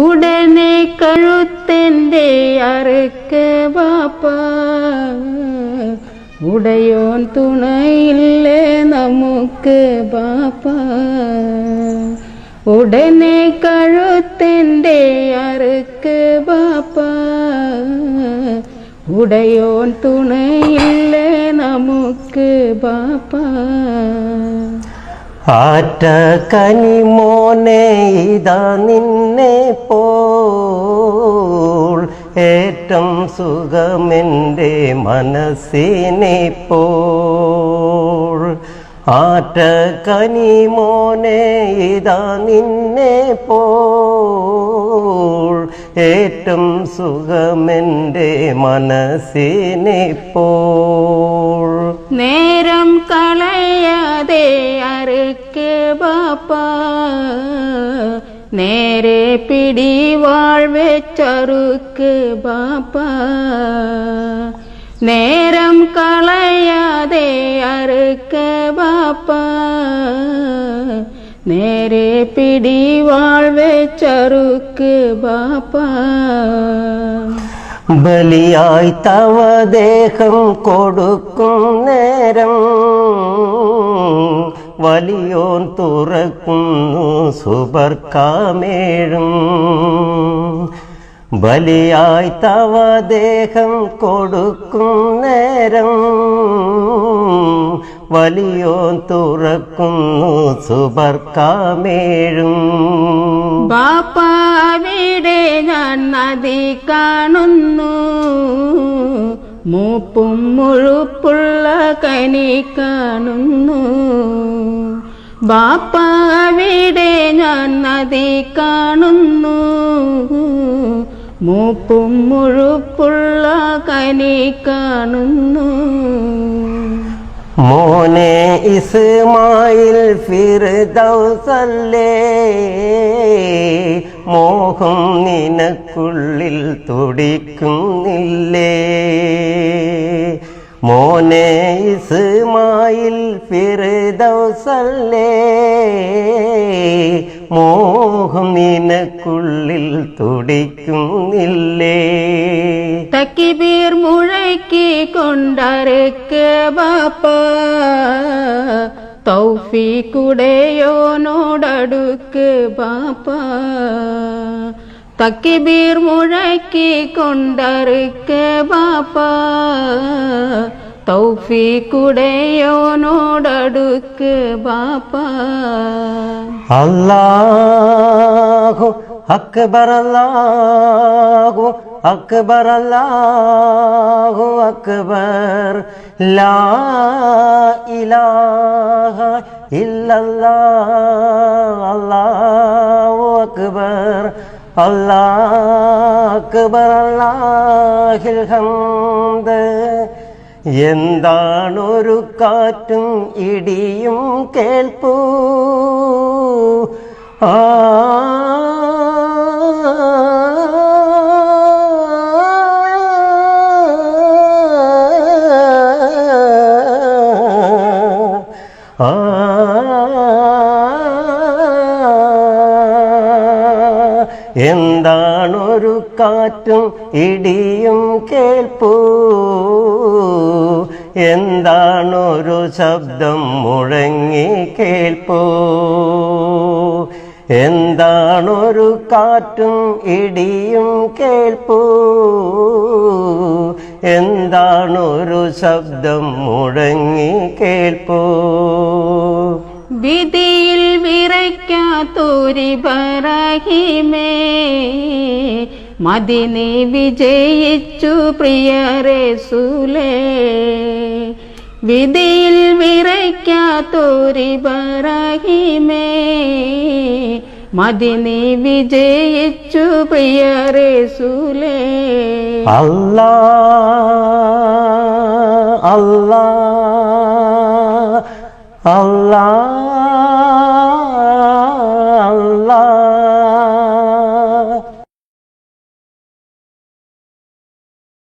ഉടനെ കഴുത്തെൻ്റെ അരക്ക് ബാപ്പ ഉടയോൻ തുണയില്ലേ നമുക്ക് ബാപ്പ ഉടനെ കഴുത്തെൻ്റെ അരക്ക് ബാപ്പ ഉടയോൻ തുണയില്ലേ നമുക്ക് ബാപ്പ ആറ്റ കനി കനിമോനെ ഇതാ നിന്നെ പോൾ ഏറ്റം സുഖമെൻ്റെ മനസ്സിനെ പോൾ ആറ്റ കനിമോനെ ഇതാ നിന്നെ പോൾ ഏറ്റം സുഖമെൻ്റെ മനസ്സിനെ പോൾ നേരം பாப்பா நேரே பிடி வாழ்வே சருக்கு பாப்பா நேரம் களையாதே அறுக்க பாப்பா நேரே பிடி வாழ்வே சருக்கு பாப்பா பலியாய் தவ தேகம் கொடுக்கும் நேரம் വലിയോൻ തുറക്കുന്നു സുബർക്കാമേഴും ബലിയായി തവ ദേഹം കൊടുക്കും നേരം വലിയോൻ തുറക്കുന്നു സുബർക്കാമേഴും ബാപ്പാവിടെ ഞാൻ നദി കാണുന്നു മൂപ്പും മുഴുപ്പുള്ള കനി കാണുന്നു ബാപ്പാവിടെ ഞാൻ നദി കാണുന്നു മൂപ്പും മുഴുപ്പുള്ള കനി കാണുന്നു മോനെ ഇസ്മായിൽ ദൗസല്ലേ മോഹം നിനക്കുള്ളിൽ തുടിക്കുന്നില്ലേ മോനെ ഇസ്മായിൽ ഫിറുദൗസല്ലേ മോഹം നിനക്കുള്ളിൽ തുടിക്കുന്നില്ലേ തക്കിബീർ മുഴക്കി കൊണ്ടരക്ക് ബാപ്പ തൗഫീക്കുടയോനോടടുക്ക് പാപ്പ തക്കിബീർ മുഴക്കി കൊണ്ടറുക്ക് പാപ്പ തൗഫീക്കുടയോനോടടുക്ക് പാപ്പ അല്ലാഹു അക്ബർ അല്ലാഹു அக்பர் அல்லாஹு அக்பர் லா இலாஹ இல்லல்லாஹ் அல்லாஹு அக்பர் அல்லாஹ் அக்பர் அல்லாஹில் ஹம்து എന്താണൊരു காற்றும் இடியும் கேள்பூ ஆ എന്താണൊരു കാറ്റും ഇടിയും കേൾപ്പൂ എന്താണൊരു ശബ്ദം മുഴങ്ങി കേൾപ്പൂ എന്താണൊരു കാറ്റും ഇടിയും കേൾപ്പൂ എന്താണൊരു ശബ്ദം മുഴങ്ങി കേൾപ്പൂ വിധിയിൽ വിറയ്ക്ക ತೂರಿ ಬರಹಿ ಮೇ ಮದಿನಿ വിജയിച്ചു പ്രിയരെ സുലേ വിധിയിൽ വിറയ്ക്കാത്തൊരി ബറഹിമേ മദിനി വിജയിച്ചു പ്രിയരെ സുലേ അല്ലാ അല്ലാ അല്ലാ